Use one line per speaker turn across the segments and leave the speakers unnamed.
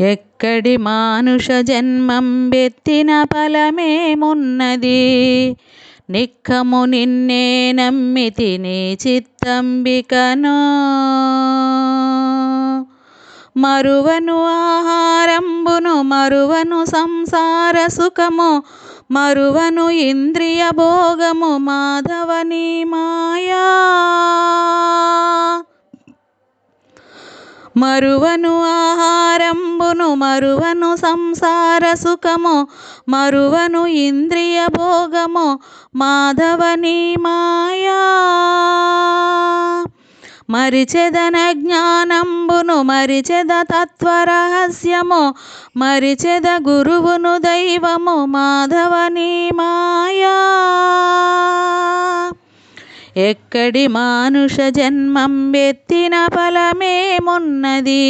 ఎక్కడి మానుష జన్మం బెత్తిన ఫలమేమున్నది? నిక్కము నిన్నే నమ్మితి నీ చిత్తంబికను. మరువను ఆహారంబును మరువను సంసార సుఖము మరువను ఇంద్రియ భోగము మాధవని మా మరువను ఆహారంబును మరువను సంసార సుఖము మరువను ఇంద్రియ భోగము మాధవని మాయా. మరిచెదన జ్ఞానంబును మరిచెద తత్వరహస్యము మరిచెద గురువును దైవము మాధవని మా ఎక్కడి మానుష జన్మం ఎత్తిన ఫలమేమున్నది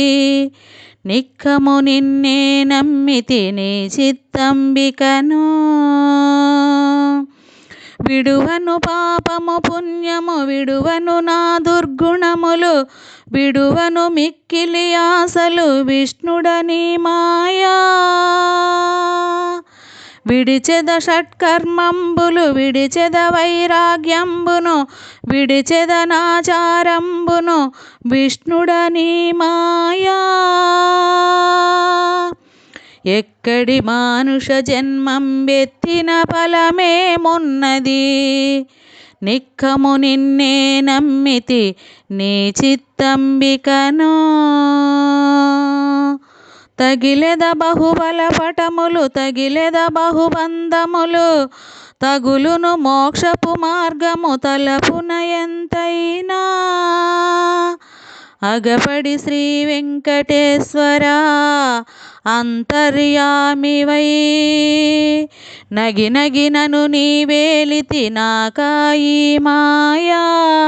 నిక్కము నిన్నే నమ్మితి నీ చిత్తంబికను. విడువను పాపము పుణ్యము విడువను నా దుర్గుణములు విడువను మిక్కిలి ఆశలు విష్ణుడని మాయా. విడిచెద షట్కర్మంబులు విడిచెద వైరాగ్యంబును విడిచెద నాచారంబును విష్ణుడని మాయా ఎక్కడి మానుష జన్మం ఎత్తిన ఫలమేమున్నది నిక్కము నిన్నే నమ్మితి నీ చిత్తంబికను. తగిలెద బహుబల పటములు తగిలెద బహుబంధములు? తగులును మోక్షపు మార్గము తలపున ఎంతైనా? అగపడి శ్రీ వెంకటేశ్వర అంతర్యామివై. నగినగినను నీవేలితి నాకాయి మాయా.